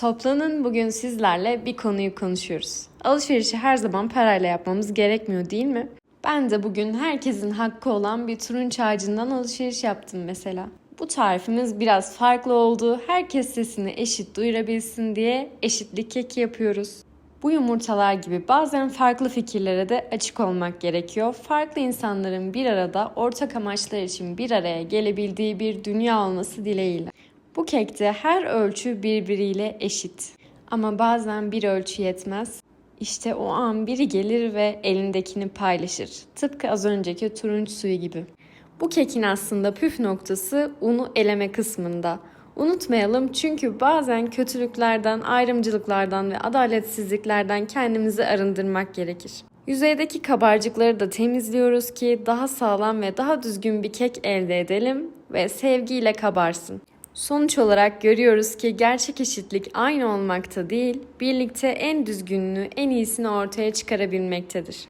Toplanın bugün sizlerle bir konuyu konuşuyoruz. Alışverişi her zaman parayla yapmamız gerekmiyor değil mi? Ben de bugün herkesin hakkı olan bir turunç ağacından alışveriş yaptım mesela. Bu tarifimiz biraz farklı oldu. Herkes sesini eşit duyurabilsin diye eşitlik keki yapıyoruz. Bu yumurtalar gibi bazen farklı fikirlere de açık olmak gerekiyor. Farklı insanların bir arada ortak amaçlar için bir araya gelebildiği bir dünya olması dileğiyle. Bu kekte her ölçü birbiriyle eşit. Ama bazen bir ölçü yetmez. İşte o an biri gelir ve elindekini paylaşır. Tıpkı az önceki turunç suyu gibi. Bu kekin aslında püf noktası unu eleme kısmında. Unutmayalım çünkü bazen kötülüklerden, ayrımcılıklardan ve adaletsizliklerden kendimizi arındırmak gerekir. Yüzeydeki kabarcıkları da temizliyoruz ki daha sağlam ve daha düzgün bir kek elde edelim ve sevgiyle kabarsın. Sonuç olarak görüyoruz ki gerçek eşitlik aynı olmakta değil, birlikte en düzgününü, en iyisini ortaya çıkarabilmektedir.